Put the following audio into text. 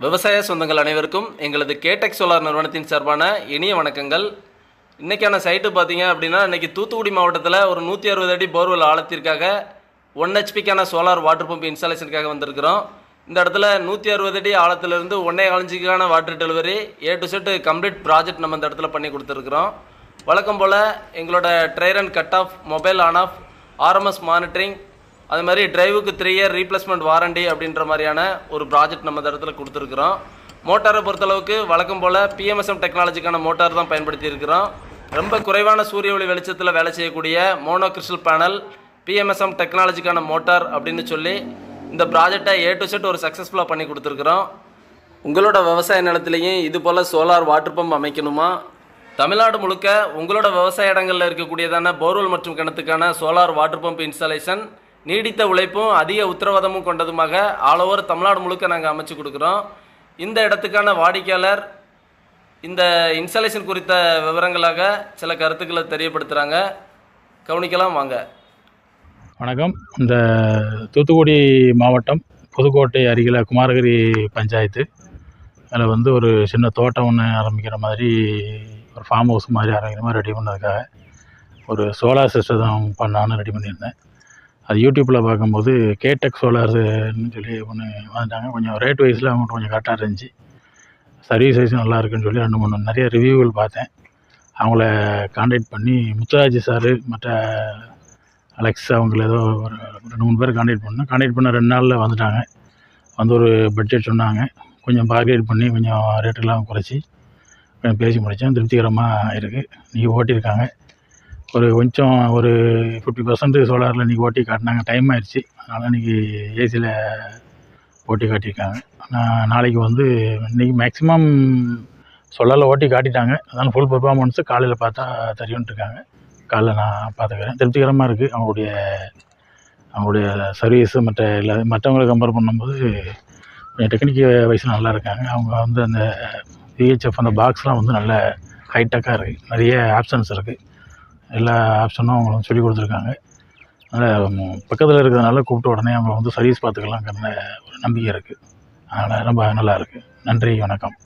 விவசாய சொந்தங்கள் அனைவருக்கும் எங்களது கேடெக் சோலார் நிறுவனத்தின் சார்பான இனிய வணக்கங்கள். இன்றைக்கான சைட்டு பார்த்தீங்க அப்படின்னா இன்றைக்கி தூத்துக்குடி மாவட்டத்தில் ஒரு நூற்றி அறுபது அடி போர்வெல் ஆழத்திற்காக ஒன் ஹெச்பிக்கான சோலார் வாட்டர் பம்ப் இன்ஸ்டாலேஷனுக்காக வந்திருக்கிறோம். இந்த இடத்துல நூற்றி அறுபது அடி ஆழத்திலிருந்து ஒன்றே காலஞ்சிக்கான water delivery A to Z complete project நம்ம இந்த இடத்துல பண்ணி கொடுத்துருக்குறோம். வழக்கம் போல் எங்களோட dryer and cut off mobile on off RMS monitoring அது மாதிரி டிரைவுக்கு த்ரீ இயர் ரீப்ளேஸ்மெண்ட் வாரண்டி அப்படின்ற மாதிரியான ஒரு ப்ராஜெக்ட் நம்ம இந்த இடத்துல கொடுத்துருக்குறோம். மோட்டாரை பொறுத்தளவுக்கு வழக்கம் போல் பிஎம்எஸ்எம் டெக்னாலஜிக்கான மோட்டார் தான் பயன்படுத்தி இருக்கிறோம். ரொம்ப குறைவான சூரிய ஒளி வெளிச்சத்தில் வேலை செய்யக்கூடிய மோனோ கிறிஸ்டல் பேனல் பிஎம்எஸ்எம் டெக்னாலஜிக்கான மோட்டார் அப்படின்னு சொல்லி இந்த ப்ராஜெக்டை ஏ டு செட் ஒரு சக்ஸஸ்ஃபுல்லாக பண்ணி கொடுத்துருக்குறோம். உங்களோட விவசாய நிலத்துலையும் இது போல் சோலார் வாட்டர் பம்ப் அமைக்கணுமா? தமிழ்நாடு முழுக்க உங்களோட விவசாய இடங்களில் இருக்கக்கூடியதான போர்வெல் மற்றும் கிணத்துக்கான சோலார் வாட்டர் பம்ப் இன்ஸ்டாலேஷன் நீடித்த உழைப்பும் அதிக உத்தரவாதமும் கொண்டதுமாக ஆல் ஓவர் தமிழ்நாடு முழுக்க நாங்கள் அமைச்சு கொடுக்குறோம். இந்த இடத்துக்கான வாடிக்கையாளர் இந்த இன்ஸ்டாலேஷன் குறித்த விவரங்களாக சில கருத்துக்களை தெரியப்படுத்துகிறாங்க கவனிக்கலாம் வாங்க. வணக்கம். இந்த தூத்துக்குடி மாவட்டம் புதுக்கோட்டை அருகில் குமாரகிரி பஞ்சாயத்து. அதில் வந்து ஒரு சின்ன தோட்டம் ஒன்று ஆரம்பிக்கிற மாதிரி ஒரு ஃபார்ம் ஹவுஸ் மாதிரி ஆரம்பிக்கிற மாதிரி ரெடி பண்ணதுக்காக ஒரு சோலார் சிஸ்டம் பண்ணான்னு ரெடி பண்ணியிருந்தேன். அது யூடியூப்பில் பார்க்கும்போது கேடெக் சோலார்னு சொல்லி ஒன்று வாங்கிட்டாங்க. கொஞ்சம் ரேட் வைஸில் அவங்க கொஞ்சம் கரெக்டாக இருந்துச்சு. சர்வீஸ் வைஸும் நல்லா இருக்குன்னு சொல்லி ரெண்டு மூணு நிறைய ரிவ்யூகள் பார்த்தேன். அவங்கள காண்டாக்ட் பண்ணி முத்துராஜ் சார் மற்ற அலெக்ஸ் அவங்கள ஏதோ ஒரு ரெண்டு மூணு பேர் காண்டாக்ட் பண்ணேன் காண்டாக்ட் பண்ண ரெண்டு நாளில் வந்துட்டாங்க. வந்து ஒரு பட்ஜெட் சொன்னாங்க. கொஞ்சம் பார்கெட் பண்ணி கொஞ்சம் ரேட்டெல்லாம் குறைச்சி கொஞ்சம் பேசி முடித்தேன் திருப்திகரமாக இருக்குது நீங்கள் ஓட்டியிருக்காங்க. ஒரு கொஞ்சம் ஒரு ஃபிஃப்டி பர்சன்ட் சோலாரில் இன்றைக்கி ஓட்டி காட்டினாங்க. டைம் ஆயிடுச்சு. அதனால் இன்றைக்கி ஏசியில் ஓட்டி காட்டியிருக்காங்க. நான் நாளைக்கு வந்து இன்றைக்கி மேக்ஸிமம் சோலாரில் ஓட்டி காட்டிட்டாங்க. அதனால் ஃபுல் பெர்ஃபார்மன்ஸு காலையில் பார்த்தா தெரியும்னு இருக்காங்க. காலைல நான் பார்த்துக்கிறேன். திருப்திகரமாக இருக்குது அவங்களுடைய அவங்களுடைய சர்வீஸு மற்ற எல்லா மற்றவங்களை கம்பேர் பண்ணும்போது கொஞ்சம் டெக்னிக்கல் வயசில் நல்லா இருக்காங்க. அவங்க வந்து அந்த விஹெச்எஃப் அந்த பாக்ஸ்லாம் வந்து நல்ல ஹைடெக்காக இருக்குது நிறைய ஆப்ஷன்ஸ் இருக்குது எல்லா ஆப்ஷனும் அவங்களுக்கு சொல்லி கொடுத்துருக்காங்க. அதனால் பக்கத்தில் இருக்கிறதுனால கூப்பிட்ட உடனே அவங்க வந்து சர்வீஸ் பார்த்துக்கலாங்கிற ஒரு நம்பிக்கை இருக்குது அதனால் ரொம்ப நல்லா இருக்குது நன்றி வணக்கம்.